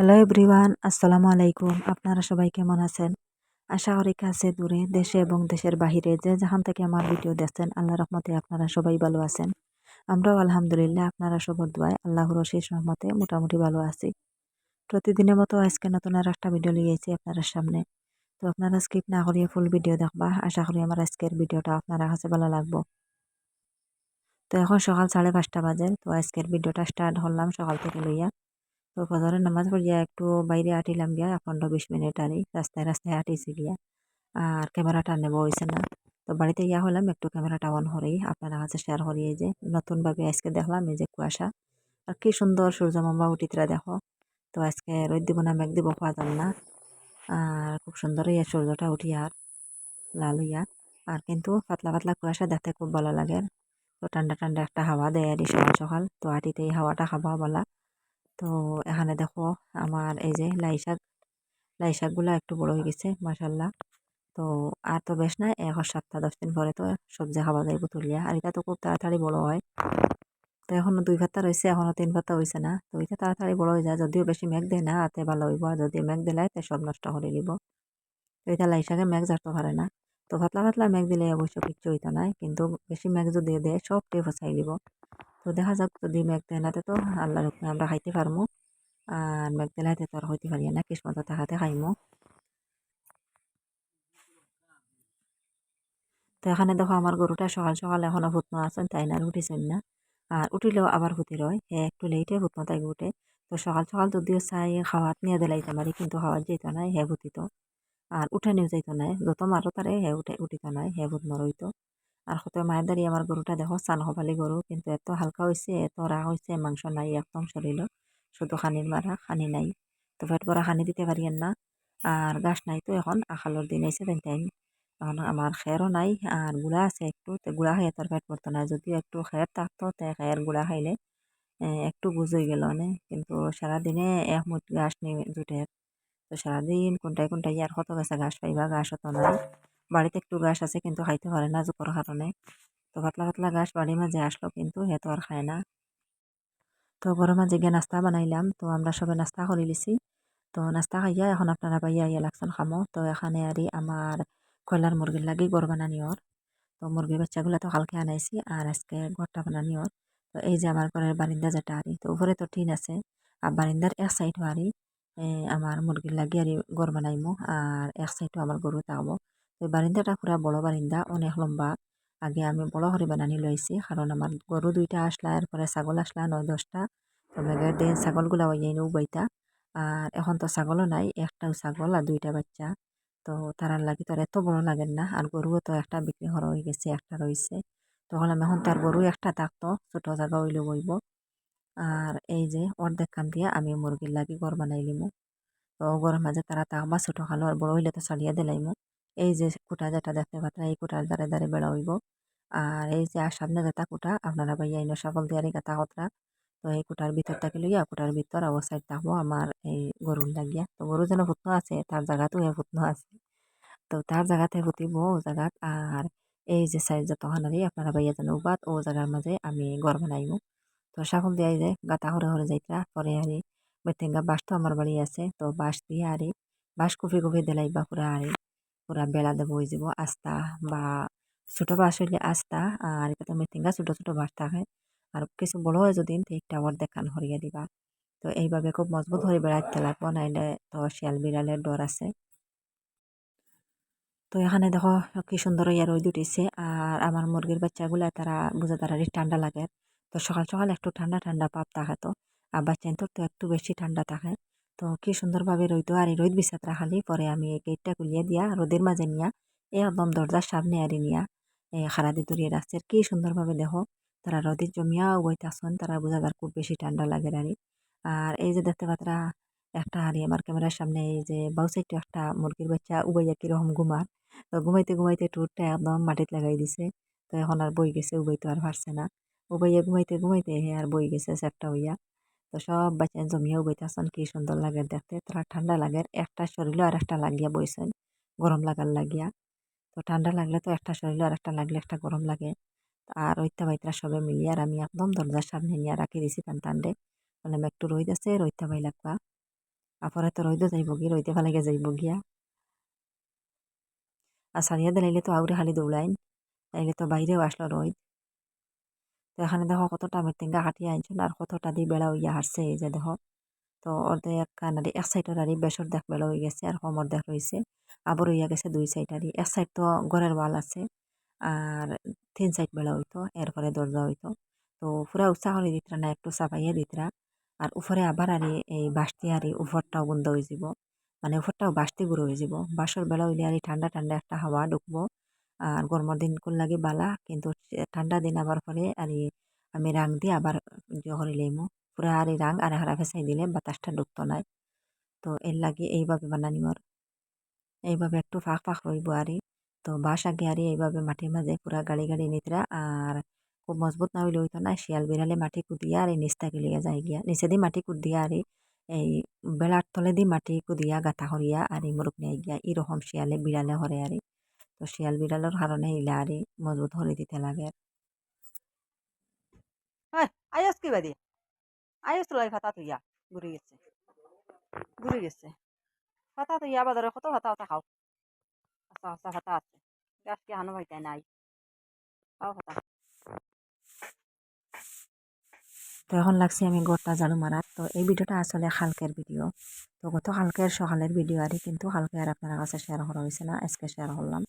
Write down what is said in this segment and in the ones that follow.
Hello everyone আসসালামু আলাইকুম আপনারা সবাই কেমন আছেন? আশা করি কাছে দূরে, দেশে এবং দেশের বাহিরে যে যেখান থেকে আমার ভিডিও দেখছেন আল্লাহ রহমতে আপনারা সবাই ভালো আছেন। আমরাও আলহামদুলিল্লাহ, আপনারা সবর দোয়ায় আল্লাহর শেষ রহমতে মোটামুটি ভালো আছি। প্রতিদিনের মতো আজকে নতুন আর একটা ভিডিও লিয়েছি আপনার সামনে। তো আপনারা স্কিপ না করিয়ে ফুল ভিডিও দেখবা। আশা করি আমার আজকের ভিডিওটা আপনারা কাছে ভালো লাগবো। তো এখন সকাল সাড়ে পাঁচটা বাজে। তো আজকের ভিডিওটা স্টার্ট করলাম সকাল থেকে লইয়া। তো ফজরের নামাজ পড়িয়া একটু বাইরে আটিলাম গিয়া, পনেরো বিশ মিনিট আরই রাস্তায় রাস্তায় আটিছি গিয়া। আর ক্যামেরাটা নেব হয়েছে না। তো বাড়িতে ইয়া হলাম, একটু ক্যামেরাটা অন করেই আপনারা কাছে শেয়ার করি যে, নতুনভাবে আজকে দেখলাম এই যে কুয়াশা। আর কি সুন্দর সূর্য মাম্বা উঠিতরা দেখো। তো আজকে রোদ দিব না, মেঘ দিব পাওয়া যান না। আর খুব সুন্দর ইয়া সূর্যটা উঠি আর লাল হইয়া। আর কিন্তু পাতলা পাতলা কুয়াশা দেখতে খুব ভালো লাগে। তো ঠান্ডা ঠান্ডা একটা হাওয়া দেয় আর সকাল সকাল তো আটিতে এই হাওয়াটা খাওয়া বলা। তো এখানে দেখো আমার এই যে লাই শাক, লাই শাকগুলো একটু বড় হয়ে গেছে মাসাল্লাহ তো আর তো বেশ নাই এখন সাতটা দশ দিন পরে তো সবজি খাওয়া যাইব তুলিয়া, আর এটা তো খুব তাড়াতাড়ি বড় হয়। তো এখনও দুই ভাতা রয়েছে এখনও তিন ভাতা হয়েছে না, তো এটা তাড়াতাড়ি বড় হয়ে যায়, যদিও বেশি মেঘ দেয় না, হাতে ভালো হইব, আর যদি মেঘ দিলাই তো সব নষ্ট করে দিব। তো এটা লাই শাকে মেঘ জারতে পারে না। তো পাতলা পাতলা মেঘ দিলে অবশ্য কিচ্ছু হইতো নাই কিন্তু বেশি মেঘ যদি দেয় সবটি ফসাই দিব। তো দেখা যাক যদি মেঘ দেয় না তো আল্লাহর আমরা খাইতে পারব আর মেঘ দিলে তো আর হইতে পারি না কিসমত থাকাতে খাইমো। তো এখানে দেখো আমার গরুটা সকাল সকাল এখনও ফুটনো আছেন তাই না? আর উঠিছেন না। আর উঠিলেও আবার ফুটি রয়। হে, একটু লেটে ফুটনো তাই উঠে। তো সকাল সকাল যদিও চাই খাওয়াত নিয়ে দিলাইতে পারি, কিন্তু খাওয়ার যেত নাই, হে ফুটিত আর উঠে নিয়ে যাইতো নাই। যত মারো তারে হে উঠে, উঠিত নাই, হে ফুট নরইতো আর কত মায়ের দাঁড়িয়ে আমার গরুটা দেখো চান হবালি গরু। কিন্তু এত হালকা হয়েছে এত রাগ হয়েছে মাংস নাই, একদম শরীর শুধু খানির মারা খানি নাই। তো পেট ভরা খানি দিতে পারি না আর গাছ নাই তো এখন আখালোর দিন এসে দেন টাইম এখন আমার খেরও নাই, আর গুড়া আছে একটু। তো গুড়া খাইয়ে তোর পেট পড়তো না যদিও একটু খের থাকতো তে খের গুড়া খাইলে একটু বুঝ হয়ে গেল মানে। কিন্তু সারাদিনে এক মুঠ গাছ নিয়ে জুটে তো সারাদিন কোনটাই কোনটাই আর কত গেছে ঘাস পাইবা ঘাস হতো নাই। বাড়িতে একটু গাছ আছে কিন্তু খাইতে পারে না জোকর কারণে। তো পাতলা পাতলা গাছ বাড়ির মাঝে আসলো কিন্তু হে তো আর খায় না। তো ঘরের মাঝে গিয়ে নাস্তা বানাইলাম। তো আমরা সবে নাস্তা করে লিছি তো নাস্তা খাইয়া এখন আপনারা পাইয়া ইয়া লাগছেন খামো। তো এখানে আরই আমার কয়লার মুরগির লাগি গড় বানানি ওর। তো মুরগির বাচ্চাগুলো তো কালকে আনাইছি আর আজকে গড়টা বানানি ওর। তো এই যে আমার ঘরের বারিন্দা যেটা আরি তো উপরে তো টিন আছে। আর বারিন্দার এক সাইড আরি আমার মুরগির লাগি আরি গড় বানাইমো। আর এক সাইডও আমার গরু থাকব তো বারিন্দাটা পুরা বড় বারিন্দা অনেক লম্বা। আগে আমি বড় করে বানানি লইছি কারণ আমার গরু দুইটা আসলা এরপরে ছাগল আসলা নয় দশটা। তো মেঘের দিন ছাগলগুলা ওই বইতা। আর এখন তো ছাগলও নাই, একটাও ছাগল আর দুইটা বাচ্চা। তো তারার লাগি তো এত বড় লাগে না, আর গরুও তো একটা বিক্রি করা হয়ে গেছে, একটা রয়েছে তখন আমি এখন তার গরু একটা থাকতো ছোট জায়গা হইলে বইব আর এই যে অর্ধেক খান দিয়ে আমি মুরগির লাগি ঘর বানাই লিমু। তো ঘরের মাঝে তারা থাকবা ছোটো খালো আর বড় হইলে তো ছাড়িয়ে দিলাইমু। এই যে কুটা যেটা দেখতে পাত্রা এই কুটার দ্বারে দ্বারে বেড়া হইব। আর এই যে আর সামনে যেটা কুটা, আপনারা ভাইয়া ইনো সকল দিয়ে গাতা কতরা তো এই কুটার ভিতর থাকি লইয়া কুটার ভিতর সাইড থাকব আমার এই গরুর লাগিয়া। তো গরু যেন ফুটনো আছে, তার জায়গাতো হে ফুটনো আছে। তো তার জায়গাতে ফুটিব ও জায়গাত আর এই যে সাইড যতক্ষণ আর আপনারা ভাইয়া যেন উবাদ ও জায়গার মাঝে আমি গড় বানাইমু তো সাফল দিয়ে যে, গাতা হরে হরে যাইতা পরে আরে বেতেঙ্গা বাঁশ তো আমার বাড়ি আছে, তো বাঁশ দিয়ে আরে বাঁশ কুফি কুফি দিলাইবা পুরা আরে। পুরা বেড়া দেবো হয়ে যাব আস্তা বা ছোটো বাঁশ হইলে আস্তা আর এটা তো মেথিঙ্গা ছোটো ছোটো বাঁশ থাকে আর কিছু বড় হয় যদি একটা আবার দেখান হরিয়া দিবা। তো এইভাবে খুব মজবুত হয়ে বেড়াইতে লাগবো নাইলে তো শিয়াল বিড়ালের ডর আছে। তো এখানে দেখো কি সুন্দর ইয়া রোদ উঠেছে আর আমার মুরগির বাচ্চাগুলা তারা বুঝে তারা ঠান্ডা লাগে। তো সকাল সকাল একটু ঠান্ডা ঠান্ডা পাপ থাকে তো আর বাচ্চাদের তো একটু বেশি ঠান্ডা থাকে তো কি সুন্দরভাবে রইতো, আর এই রোদ বিছাত রাখালি পরে আমি এই গেটটা খুলিয়ে দিয়া রোদের মাঝে নিয়া, এই একদম দরজার সামনে আরি নিয়া খারা দি দরিয়ে রাখছে। কি সুন্দরভাবে দেখো, তারা রোদের জমিয়া বইতাছন তারা বোঝা যার খুব বেশি ঠান্ডা লাগে আরি আর এই যে দেখতে পাত্রা, একটা হারি আমার ক্যামেরার সামনে, এই যে বাউ সাইডটা একটা মুরগির বাচ্চা উবাইয়া কীরকম ঘুমার। তো ঘুমাইতে ঘুমাইতে টুরটা একদম মাটিত লাগাই দিছে, তো এখন আর বই গেছে, উবাইতে আর পারছে না। উবাইয়া ঘুমাইতে ঘুমাইতে হে আর বই গেছে সেপটা হইয়া তো সব বাচ্চা জমিয়া উবাইতেছেন কি সুন্দর লাগে দেখতে। তারা ঠান্ডা লাগে, একটা শরীরও আর একটা লাগিয়া বইছেন, গরম লাগার লাগিয়া। তো ঠান্ডা লাগলে তো একটা শরীরও আর একটা লাগলে একটা গরম লাগে। আর ওইটা বাইতরা সবে মিলিয়ে আর আমি একদম দরজার সামনে নিয়ে রাখি দিছি টান টান্ডে মানে একটু রইদ আছে রইতে ভাই লাগবা। আপরে তো রইদো যাইব গিয়া রইতে ফেলে গে যাইব গিয়া? আর সারিয়া দিলাইলে তো আউরে খালি দৌড়াইন তাইলে তো বাইরেও আসলো রইদ তো এখানে দেখো কতটা মেটিঙ্গা কাটিয়ে আনছেন আর কতটা দিয়ে বেড়া হইয়া হারছে এই যে দেখো। তো অর্ধেক কানারি এক সাইডের আরি বেসর দেখ বেড়া হয়ে গেছে আর কমর দেখ রয়েছে আবার হইয়া গেছে দুই সাইড সাইডারই এক সাইড তো ঘরের ওয়াল আছে আর তিন সাইড বেড়া হইতো এরপরে দরজা হইতো। তো পুরা উৎসাহ করে দিতরা না, একটু চাপাইয়া দিতরা। আর উপরে আবার আরে এই বাঁশটি আরে উপরটাও বন্ধ হয়ে যাব মানে উপরটাও বাঁশটি গুঁড়ো হয়ে যাব বাঁশর বেলা হইলে আর ঠান্ডা ঠান্ডা একটা হাওয়া ঢুকবো। আর গরমের দিন লাগে বালা, কিন্তু ঠান্ডা দিন আবার পরে আর আমি রাং দিয়ে আবার জহরি লইমু পুরা আর রাং আর হারা ফেসাই দিলে বাতাসটা ঢুকতো নাই। তো এর লাগে এইভাবে বানানি আর এইভাবে একটু ফাঁক ফাঁক রইব আরি। তো বাঁশ আগে আরি এইভাবে মাটির মাঝে পুরা গাড়ি গাড়ি নিতরা আর খুব মজবুত না হইলে হইতো না, শিয়াল বিড়ালে মাটি কুদিয়া আর নিচ থাকি লিয়া যায় গিয়া। নিচে দি মাটি কুদিয়া আর, এই বেলার তলে দি মাটি কুদিয়া গাঁথা করিয়া আর মুরুখ নিয়ে গিয়া, এরকম শিয়ালে বিড়ালে হরে আরি। তো শিয়াল বিড়ালের কারণে ইলা আরি মজবুত হরে দিতে লাগে। আয়স কি বাদি? আয়স লাই ফাতা তুইয়া ঘুরে গেছে। ঘুরে গেছে। ফাতা তুইয়া বাজারে কত ফাতা ফাতা খাও। আচ্ছা আচ্ছা ফাতা আছে। গাছ কি হানো ভাইটাই নাই। খাও ফাতা। তো এখন লাগছে আমি গোটা ঝাড়ু মারার তো এই ভিডিওটা আসলে হালকের ভিডিও। তো গত হালকের সকালের ভিডিও আরই কিন্তু হালকে আর আপনার কাছে শেয়ার করা হয়েছে না আজকে শেয়ার করলাম।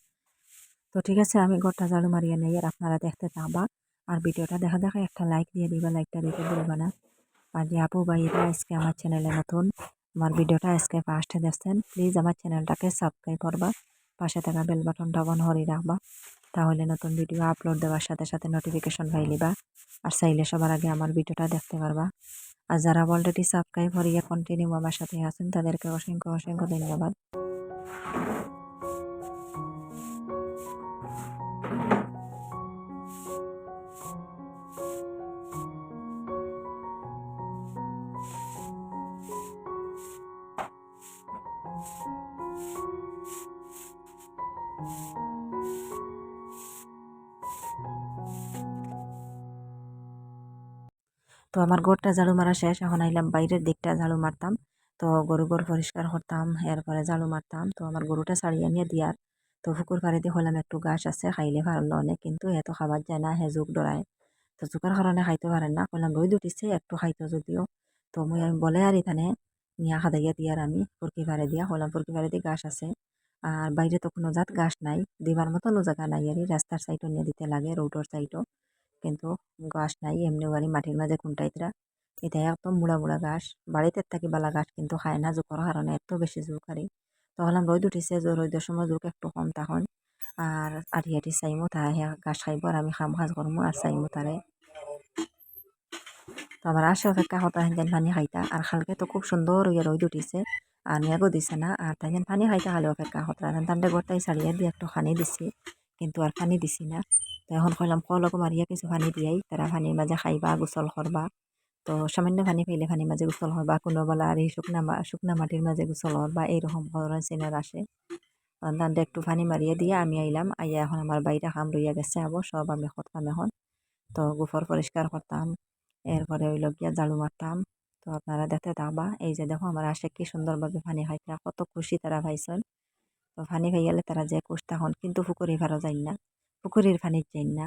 তো ঠিক আছে, আমি গোটা ঝাড়ু মারিয়ে নেই, আর আপনারা দেখতে থাকবা। আর ভিডিওটা দেখা দেখা একটা লাইক দিয়ে দিবা লাইকটা দিতে ভুলবা না। আর যে আপু ভাইরা আজকে আমার চ্যানেলে নতুন, আমার ভিডিওটা আজকে ফার্স্টে দেখছেন প্লিজ আমার চ্যানেলটাকে সাবস্ক্রাইব করবা। পাশে থাকা বেল বাটনটা অন হরি রাখবা। তাহলে নতুন ভিডিও আপলোড দেওয়ার সাথে সাথে নোটিফিকেশন পাই পাইলিবা আর চাইলে সবার আগে আমার ভিডিওটা দেখতে পারবা। আর যারা অলরেডি সাবস্ক্রাইব করিয়া কন্টিনিউ আমার সাথে আছেন, তাদেরকে অসংখ্য অসংখ্য ধন্যবাদ। তো আমার ঘরটা ঝাড়ু মারা শেষ, এখন আইলাম বাইরের দিকটা ঝাড়ু মারতাম। তো গরু গরু পরিষ্কার করতাম, এরপরে ঝাড়ু মারতাম। তো আমার গরুটা ছাড়িয়ে নিয়ে দিয়ার। তো পুকুর পাড়ে হলাম একটু গাছ আছে, খাইলে ভালো অনেক কিন্তু এত খাবার যায় না, হে যুগ ডরায়। তো জোকার কারণে খাইতে পারেন না, কইলাম রই দুটিছে একটু খাইতো যদিও। তো মই আমি বলে আর এখানে নিয়া খাদাইয়া দিয়ার আমি ফুরকি পাড়ে দিয়া। হলাম ফুরকি পাড়ে দিয়ে গাছ আছে। আর বাইরে তো কোনো জাত গাছ নাই, দিবার মতনও জায়গা নাই আর রাস্তার সাইডও নিয়ে দিতে লাগে রোডর সাইডও কিন্তু গাছ নাই, এমনি বাড়ি মাটির মাঝে খুঁটাইতরা এটা একদম মুড়া মুড়া গাছ। বাড়িতে থাকি বালা গাছ কিন্তু খায় না, জোকর কারণে এত বেশি জোক আরি তো হলাম রোদ উঠিছে রোদের সময় জোক একটু কম তখন। আর আটি আটি চাইমো তাহা গাছ খাইব আর আমি খাম খাজ করমো আর চাইমো তারে। তো আমার আসে অপেক্ষা হতা হেন পানি খাইতা। আর খালকে তো খুব সুন্দর হইয়া রোদ উঠিছে, আর মেঘও দিছে না। আর তাই পানি খাইতা খালি অপেক্ষা হতা। তান্ডে গোটাই ছাড়িয়ে দিয়ে একটু খানি দিছি, কিন্তু আর পানি দিছি না। তো এখন কইলাম, কলক মারিয়া কিছু পানি দিয়াই তারা পানির মাঝে খাইবা গোসল করবা তো সামান্য পানি পাইলে পানির মাঝে গোসল করবা কোনো বেলা আর এই শুকনা শুকনা মাটির মাঝে গোসল করবা এইরকম ধরনের সিনার আসে দান্ডে একটু পানি মারিয়ে দিয়ে, আমি আইলাম, আইয়া এখন আমার বাইরে খাম রইয়া গেছে আবো সব আমি করতাম এখন। তো গোফর পরিষ্কার করতাম এরপরে ওই গিয়া ঝাড়ু মারতাম তো আপনারা দেখতে থাকবা, এই যে দেখো আমার আসে কি সুন্দরভাবে পানি খাইতে কত খুশি তারা ভাইছেন তো পানি খাইয়ালে তারা যে খুশ তখন কিন্তু পুকুরে ভালো যাই না। পুকুরের পানির যাই না।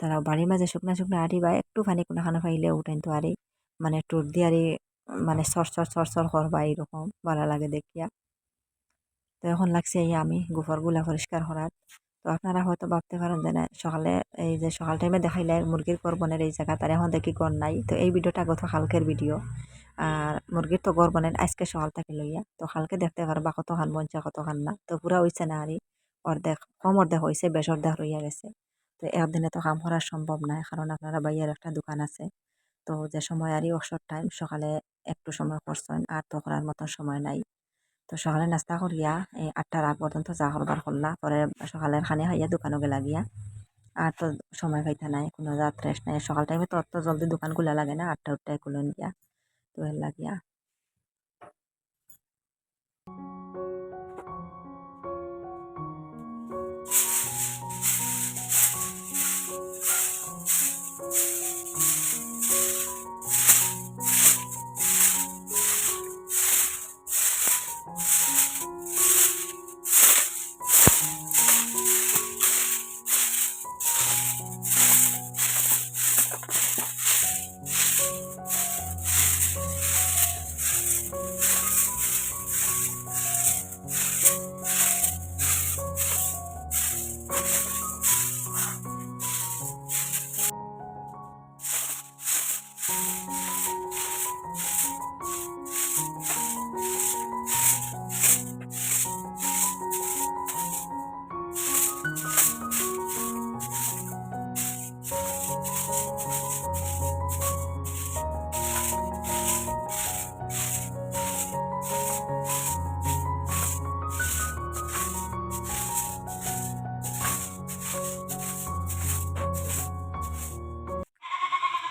তারা বাড়ির মাঝে শুকনা শুকনা আড়ি বা একটু পানি কোনাখানে পাইলে উঠেন তো আরে মানে টুর দিয়ে আরে মানে সর সর সর সর করবা এইরকম ভালো লাগে দেখিয়া। তো এখন লাগছে এই আমি, গোফরগুলা পরিষ্কার করার। তো আপনারা হয়তো ভাবতে পারেন যে না, সকালে এই যে সকাল টাইমে দেখাইলে মুরগির করবনের এই জায়গা, তার এখন দেখি গড় নাই। তো এই ভিডিওটা গত কালকের ভিডিও। আর মুরগির তো গড় আজকে সকাল থেকে লইয়া। তো কালকে দেখতে পারবা কত খান বঞ্চা কত খান না। তো পুরা হয়েছে না আরই অর্ধেক, কম অর্ধেক হয়েছে বেশ অর্ধেক রইয়া গেছে। তো একদিনে তো কাম করা সম্ভব নয় কারণ আপনারা বাইয়ের একটা দোকান আছে। তো যে সময় আরই অবসর টাইম সকালে একটু সময় করছেন, আর তো করার মতো সময় নাই। তো সকালে নাস্তা করিয়া, এই আটটার আগ পর্যন্ত চা করবার করলা, পরে সকালের খানে খাইয়া দোকানও গেলা গিয়া আর তো সময় পাইতা নাই, কোনো রাত রেস্ট নাই। সকাল টাইমে তো অত জলদি দোকান খোলা লাগে না, আটটা উঠটাই খুলন গিয়া তো লাগিয়া।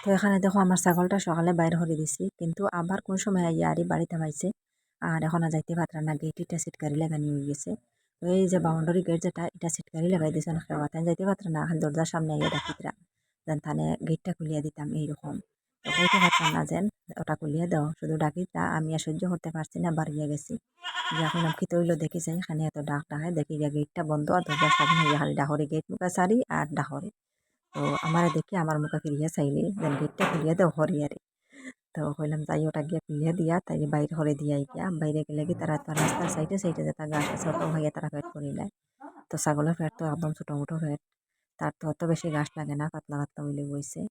তো এখানে দেখো আমার ছাগলটা সকালে বাইর করে দিছি। কিন্তু আবার কোন সময় আইয়া আরই বাড়িতে মাইছে। আর এখন আর যাইতে পাত্রা না গেট ইটা সিটকারি লাগানি হয়ে গেছে। তো এই যে বাউন্ডারি গেট যেটা এটা সিটকারি লাগাই দিয়েছে না খেওয়া। তাই যাইতে পাত্রা না, খালি দরজার সামনে আইয়া ডাকিতরা যেন তানে গেটটা খুলিয়া দিতাম এইরকম। তো কইতে পারতাম না যেন, ওটা খুলিয়া দাও। শুধু ডাকিতরা আমি আর সহ্য করতে পারছি না, বাড়িয়ে গেছি। যে এখন কি তৈল দেখি যাই, এখানে এত ডাক ডাকে দেখি গিয়া গেটটা বন্ধ আর দরজার সামনে খালি ডাহরে গেট মুখা সারি আর ডাহরে। তো আমার দেখি আমার মুখে ফিরিয়া চাইলে যেন গেটটা খুলিয়া দেও হরিয়ারে তো কইলাম, যাই ওটা গিয়া খুলিয়া দিয়া তাই বাইরে হরে দিয়া গিয়া বাইরে গেলে কি তারা তো রাস্তার সাইডে সাইডে যেটা গাছ আছে ওটা হইয়া তারা পেট করিলে। তো ছাগলের পেট তো একদম ছোটো মোটো পেট তার তো অত বেশি গাছ লাগে না, পাতলা পাতলা হইলে বইছে।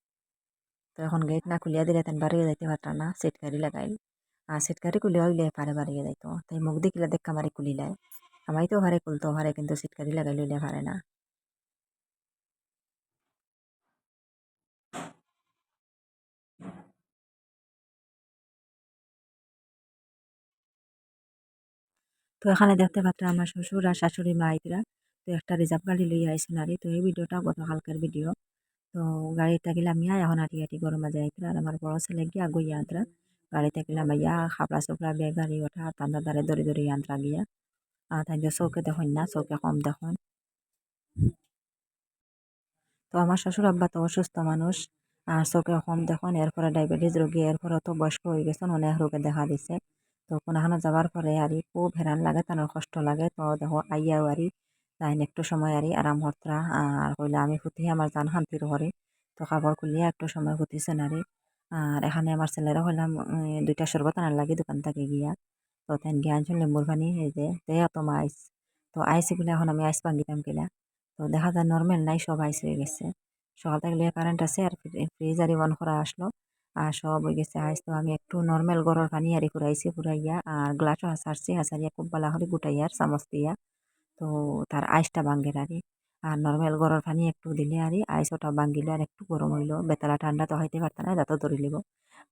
তো এখন গেট না খুলিয়া দিলে তেন বাড়িয়ে যাইতে পারতাম না সিটকারি লাগাইল। আর সিটকারি খুলিয়া হইলে পারে বাড়িয়ে যাইতো। তাই মুখ দেখিলে দেখা মারি খুলিলাই আমাইতেও পারে খুলতেও পারে কিন্তু সিটকারি লাগাই লইলে পারে না। তো এখানে দেখতে পাচ্ছ আমার শ্বশুর আর শাশুড়ি মা আইতরা তো একটা রিজার্ভ গাড়ি লইয়া আইসেন আরে তো এই ভিডিওটা গতকালকের ভিডিও তো গাড়িটা গেলাম ইয়া, এখন আটি আটি গরম মাঝে আইতরা আর আমার বড় ছেলে গিয়া গইয়া আন্তরা গাড়িতে গেলাম ইয়া খাপড়া চোপড়া বেগ গাড়ি ওঠা তান্দার দ্বারে দড়ি দড়ি আন্তরা গিয়া। আর তাই চৌকে দেখুন না, চৌকে কম দেখুন। তো আমার শ্বশুর আব্বা তো অসুস্থ মানুষ, আর চোখে কম দেখুন। এরপরে ডায়াবেটিস রোগী এরপরে তো বয়স্ক হয়ে গেছেন, অনেক রোগে দেখা দিছে। তো কোনখানে যাবার পরে আর খুব হেরান লাগে তার কষ্ট লাগে। তো দেখো, আইয়াও আরি তাইন একটু সময় আরি আরাম হতরা। আর কইলে, আমি ফুটি আমার যান শান্তির ঘরে। তো খাবার খুলিয়া একটু সময় ফুটিছে নারী আর এখানে আমার ছেলেরা হইলাম দুইটা শরবত আনার লাগে দোকান থেকে গিয়া। তো তাই গিয়া আনছিল লেম্বুর পানি, এই যে দেয়া তোমার আইস। তো আইস এগুলো এখন আমি আইস ভাঙ্গিতাম কিলা তো দেখা যায় নর্মাল নাই, সব আইস হয়ে গেছে। সকাল থেকে কারেন্ট আছে, আর ফ্রিজ আর অন করা আসলো। আর সব হয়ে গেছে। আইস তো আমি একটু নর্মাল গরর পানি আরি ফুরাইছি ফুরাইয়া আর গ্লাসও হাসারছি হাসারিয়া খুব বালা করে গুটাইয়া আর চামচ দিয়া। তো তার আইসটা ভাঙ্গের আরি আর নর্মাল গরর পানি একটু দিলে আরি আইস ওটা ভাঙ্গিল আর একটু গরম হইল। বেতালা ঠান্ডা তো হইতে পারত না, দাঁতও ধরে লিব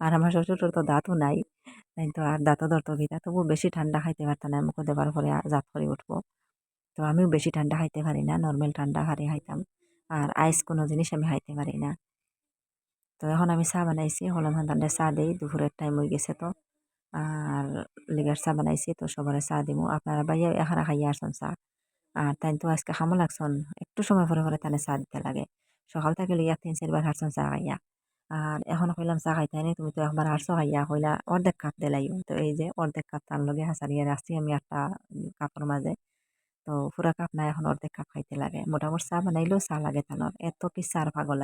আর আমার শ্বশুর তো দাঁতও নাই, তাই তো আর দাঁতও ধরতো ভিতা তবু বেশি ঠান্ডা খাইতে পারত না, মুখে দেবার পরে জাত করে উঠবো। তো আমিও বেশি ঠান্ডা খাইতে পারি না নর্মাল ঠান্ডা হারে খাইতাম। আর আইস কোনো জিনিস আমি খাইতে পারি না। তো এখন আমি চা বানাইছি, হলম হান্দানটা চা দিই, দুপুরের টাইম হয়ে গেছে তো। আর লিগার চা বানাইছি তো সবারে চা দিমু। আপনারা বাইয়া এখানে খাইয়া আসুন চা। আর তাই তো আজকে খামো লাগছন, একটু সময় পরে পরে তানে চা দিতে লাগে। সকাল থেকে লিয়া তিন চারবার হারছন চা খাইয়া। আর এখন কইলাম চা খাইতে নি তুমি তো একবার হারছো খাইয়া, কইলা অর্ধেক কাপ দিলাইও তো এই যে অর্ধেক কাপ তার লগে হাসারিয়া রাখছি আমি একটা কাপের মাঝে। তো পুরা কাপ না, এখন অর্ধেক কাপ খাইতে লাগে। মোটামুটি চা বানাইলেও চা লাগে তানোর। এত কি চার পাগল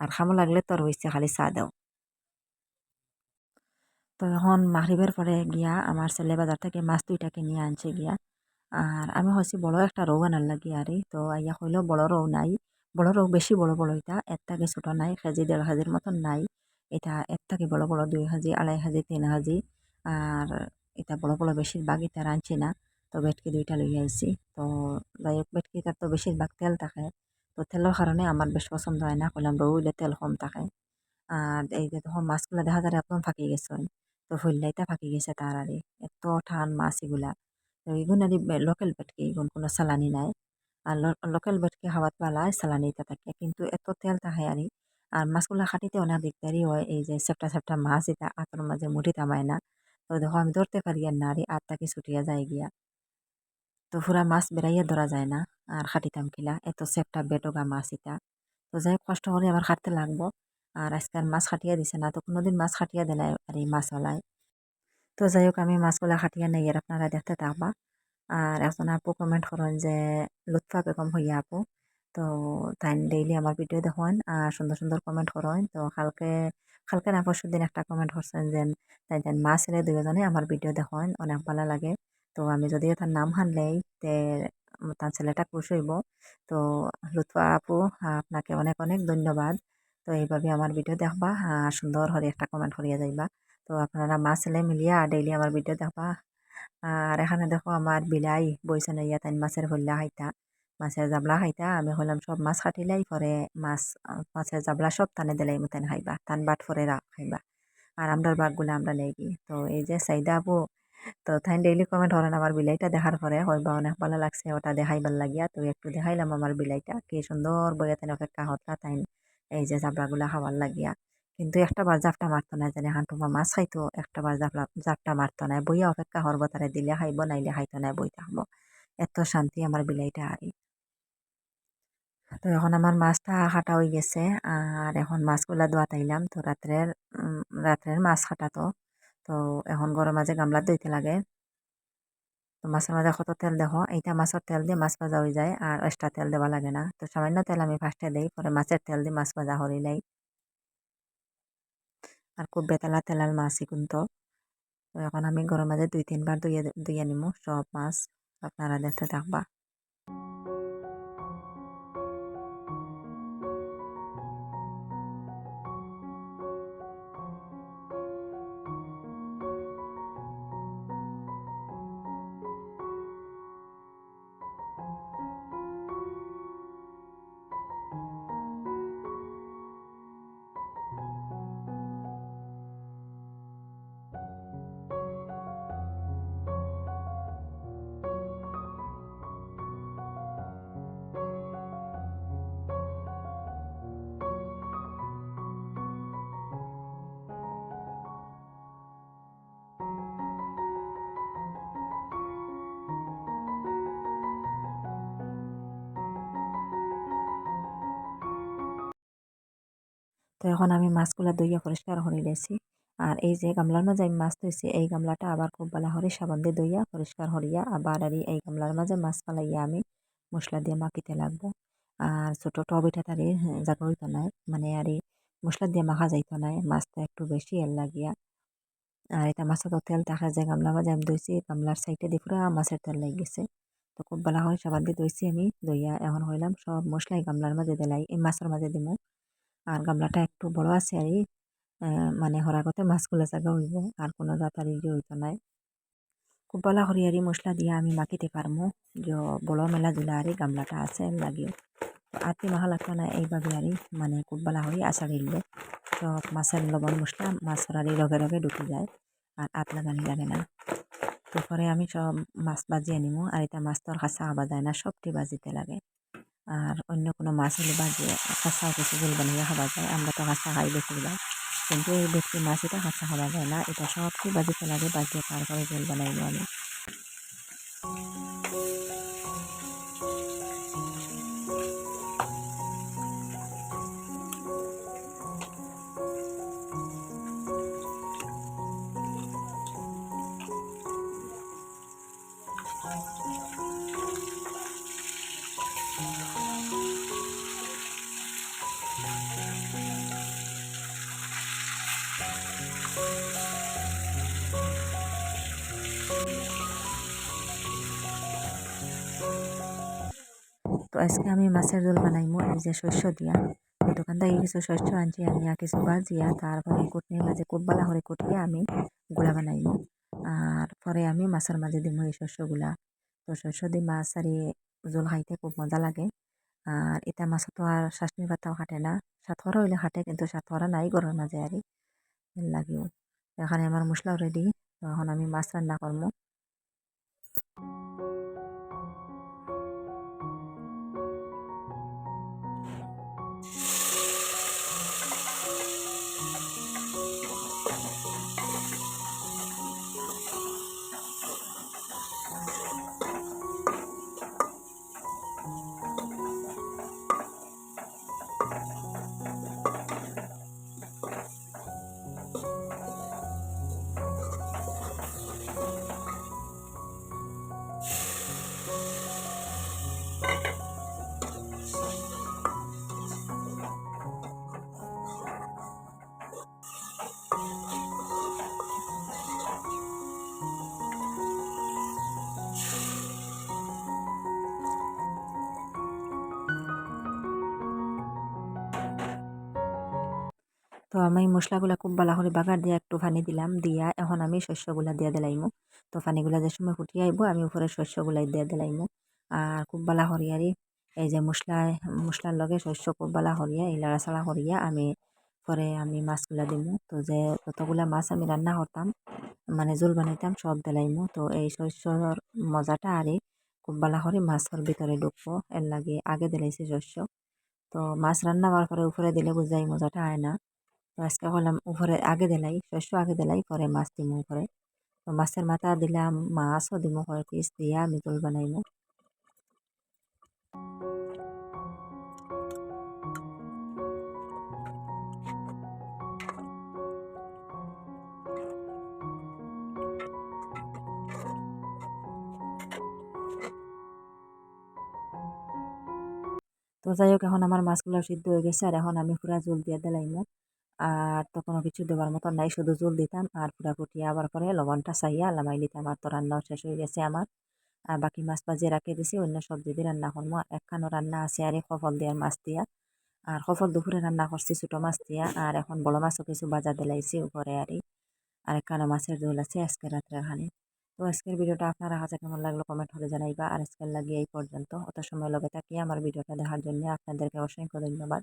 আরে খামো লাগলে তোর হয়েছে খালি চা দেও। তো এখন মাগরিবের পরে গিয়া আমার ছেলে বাজার থেকে মাছ দুইটাকে নিয়ে আনছে গিয়া। আর আমি হয়েছি বড় একটা রৌ আনার লাগি আরে। তো আইয়া হইলেও বড় রৌ নাই। বড় রৌ বেশি বড় বড় এটা। এর থেকে ছোট নাই। কেজি দেড় কেজির মতন নাই। এটা এর থেকে বড় বড় দুই হাজি আড়াই হাজি তিন হাজি আর এটা বড় বড় বেশিরভাগ এটা রাঁধছি না। তো বেটকি দুইটা লই আইছি। তো যাই হোক বেটকিটার তো বেশিরভাগ তেল থাকে। তো তেলের কারণে আমার বেশ পছন্দ হয় না, কইলাম রৌলে তেল কম থাকে। আর এই যে তখন মাছগুলা দেখা যায় একদম ফাঁকি গেছে। তো ফুল্লাইটা ফাঁকি গেছে তার আরে এত ঠান মাছ এগুলা তো আর লোকাল ভেটকি এগুন কোনো সালানি নাই। আর লোকাল ভেটকি হাওয়াত পালায় সালানিটা থাকে। কিন্তু এত তেল থাকে আরে আর মাছগুলা খাটিতে অনেক দিকদারি হয়, এই যে সেপটা সেপটা মাছ, এটা আতর মাঝে মুঠি তামায় না। তো দেখো আমি ধরতে পারি আর না আরে আটটাকে ছুটিয়া যায় গিয়া। তো পুরা মাছ বেড়াইয়া ধরা যায় না, আর খাটিতাম কিলা এত সেপটা বেটগা মাছ এটা তো যাই কষ্ট করে আবার খাটতে লাগবো। আর আজকাল মাছ খাটিয়া দিছে না, তো কোনোদিন মাছ খাটিয়া দিলাই আর এই মাছওয়ালায় তো যাই হোক, আমি মাছগুলা খাটিয়া নেই, আর আপনারা দেখতে থাকবা। আর একজন আপু কমেন্ট করেন যে, লুৎফা বেগম হইয়া আপু? তো তাই ডেইলি আমার ভিডিও দেখেন, আর সুন্দর সুন্দর কমেন্ট করেন। তো কালকে কালকে না পরশু দিন একটা কমেন্ট করছেন যে, তাই দেন মা ছেলে দুজনে আমার ভিডিও দেখেন, অনেক ভালো লাগে। তো আমি যদি তার নাম হানলেই তে তার ছেলেটা খুশ হইব। তো লুৎফা আপু আপনাকে অনেক অনেক ধন্যবাদ। তো এইভাবে আমার ভিডিও দেখবা আর সুন্দর হলে একটা কমেন্ট করিয়া যাইবা। তো আপনারা মা, ছেলে মিলিয়া ডেইলি আমার ভিডিও দেখবা। আর এখানে দেখো আমার বিলাই বইছে না ইয়া তাই মাছের হল্লা হাইতা, মাছের জাবলা খাইতা আমি হলাম সব মাছ কাটিলাই পরে মাছ, মাছের জাবলা সব টানে দিলাই মতেন খাইবা টান বাট পরে খাইবা। আর আমরার বাঘগুলো আমরা নেই তো এই যে সাইদা আপু তো তাই ডেইলি কমেন্ট হলেন আমার বিলাইটা দেখার পরে হয় বা অনেক ভালো লাগছে, ওটা দেখাইবার লাগিয়া। তো একটু দেখাইলাম আমার বিলাইটা, কি সুন্দর বইয়া তেন অপেক্ষা হতা তাই এই যে জাবলাগুলা খাওয়ার লাগিয়া। কিন্তু একটা বার জাপটা মারতো না জানি হাঁটুমা মাছ খাইতো একটা বার জাপলা, জাপটা মারতো না। বইয়া অপেক্ষা করব তারা, দিলে খাইব, নাইলে খাইতো না, বই থাকব। এত শান্তি আমার বিলাইটা আরি। তো এখন আমার মাছটা কাটা হয়ে গেছে, আর এখন মাছগুলা ধোয়া তাইলাম। তো রাত্রের রাত্রের মাছ কাটা তো। তো এখন গরম মাঝে গামলা ধুইতে লাগে। তো মাছের মাঝে কত তেল দেখো, এইটা মাছের তেল দিয়ে মাছ ভাজা হয়ে যায় আর এক্সট্রা তেল দেওয়া লাগে না। তো সামান্য তেল আমি ফার্স্টে দিই, পরে মাছের তেল দিয়ে মাছ ভাজা হরি লাই। আর খুব বেতালা তেলাল মাছই কিন্তু। তো এখন আমি গরম মাঝে দুই তিনবার ধুয়ে ধুয়ে নিমু সব মাছ। আপনারা দেখতে থাকবা। এখন আমি মাছগুলা ধুইয়া পরিষ্কার করে লেছি আর এই যে গামলার মাঝে আমি মাছ ধুইছি, এই গামলাটা আবার খুব ভালো করে সাবান দিয়ে দইয়া পরিষ্কার হরিয়া আবার আর এই গামলার মাঝে মাছ ফালাইয়া আমি মশলা দিয়ে মাখিতে লাগবো। আর ছোটো টবিটা তারে জাগা হইতো নাই মানে আর মশলা দিয়ে মাখা যাইতো নাই মাছটা একটু বেশি এর লাগিয়া। আর এটা মাছের তো তেল দেখা যায় গামলার মাঝে আমি ধুইছি, গামলার সাইডে দিয়ে পুরা মাছের তেল লেগে গেছে। তো খুব ভালো করে সাবান দিয়ে ধুইছি আমি দইয়া এখন হইলাম সব মশলাই গামলার মাঝে দিলাই, এই মাছের মাঝে দিমু। আর গামলাটা একটু বড় আছে আর মানে হরাগতে মাছগুলো জায়গা হইব, আর কোনো জাতার ইয়ে হইতো নাই। খুব ভালো হরিয়ারি মশলা দিয়ে আমি মাখিতে পারমু। যে বড় মেলা জুলা আরি গামলাটা আছে লাগিও আতি মাখা লাগতো না এইভাবে আরি মানে খুব ভালো হরি আচার দিলে সব মাছের লবণ মশলা মাছের আরি রগে রগে ঢুকে যায়, আর আত লাগানি লাগে না। তারপরে আমি সব মাছ বাজি আনিমু, আর এটা মাছ তো আর কাঁচা খাওয়া যায় না, সবটি বাজিতে লাগে। আর অন্য কোনো মাছ হলে বাজিয়ে কাঁচাও কিছু জল বানিয়ে খাওয়া যায়। আমরা তো কাঁচা খাই বেশিরভাগ কিন্তু এই ভেটকি মাছ এটা কাঁচা খাওয়া যায় না। এটা সবটি বাজিতে লাগে বাজিয়ে তারপরে জল বানাইব আমি? আজকে আমি মাছের ঝোল বানাইমু, এই যে শস্য দিয়া। দোকান থেকে কিছু শস্য আনছি আনিয়া কিছু বাজিয়া তারপরে কুটনির মাঝে খুব ভালো করে কুটিয়া আমি গুঁড়া বানাইমু। আর পরে আমি মাছের মাঝে দিমু এই শস্যগুলা। তো শস্য দিয়ে মাছ আর ঝোল খাইতে খুব মজা লাগে। আর এটা মাছ তো আর শাসনি পাতাও খাটে না। সাতহরা হইলে খাটে, কিন্তু সাতহরা নাই গরুর মাঝে আর লাগিও। এখানে আমার মশলাও রেডি এখন আমি মাছ রান্না করব আমি মশলাগুলা খুব ভালো করে বাগার দিয়ে একটু পানি দিলাম, দিয়া এখন আমি শস্যগুলা দিয়ে দিলাইমু। তো পানিগুলা যে সময় ফুটিয়ে আইব, আমি উপরে শস্যগুলাই দিয়ে দিলাইমু। আর খুব ভালো হরিয়ারি এই যে মশলা মশলার লগে শস্য খুব ভালো হরিয়া এই লাড়াচাড়া করিয়া আমি পরে আমি মাছগুলা দিমু। তো যে যতগুলা মাছ আমি রান্না করতাম মানে জোল বানাইতাম, সব দিলাইমু। তো এই শস্যর মজাটা আরে, খুব ভালো করে মাছের ভিতরে ঢুকবো, এর লাগে আগে দিলাইছি শস্য। তো মাছ রান্না হওয়ার পরে উপরে দিলে বুঝাই মজাটা আয় না। তো আজকে করলাম উপরে আগে দিলাই, শস্য আগে দিলাই, পরে মাছ দিমু উপরে। তো মাছের মাথা দিলাম, মাছও দিমু কয়েক পিস দিয়া আমি দোল বানাইমু। তো যাই হোক, এখন আমার মাছগুলো সিদ্ধ হয়ে গেছে, আর এখন আমি পুরা জল দিয়ে দিলাইমু। আর তো কোনো কিছু দেওয়ার মতো নাই, শুধু জল দিতাম আর পুরা ফুটিয়ে আবার পরে লবণটা চাইয়া লামাই নিতাম আর তো রান্নাও শেষ হয়ে গেছে আমার। আর বাকি মাছ ভাজি রাখে দিছি, অন্য সবজি দিয়ে রান্না করব একখানো রান্না আছে আর এই কফল দিয়ে মাছ দিয়া। আর সফল দুপুরে রান্না করছি ছোটো মাছ দিয়া। আর এখন বড় মাছও কিছু বাজার দিলাইছি উপরে আর। আর একখানা মাছের ঝোল আছে আজকে রাত্রে খানি। তো আজকের ভিডিওটা আপনারা কাছে কেমন লাগল কমেন্ট হলে জানাইবা। আর আজকের লাগিয়ে এই পর্যন্ত। অত সময় লগে থাকি, আমার ভিডিওটা দেখার জন্য আপনাদেরকে অসংখ্য ধন্যবাদ।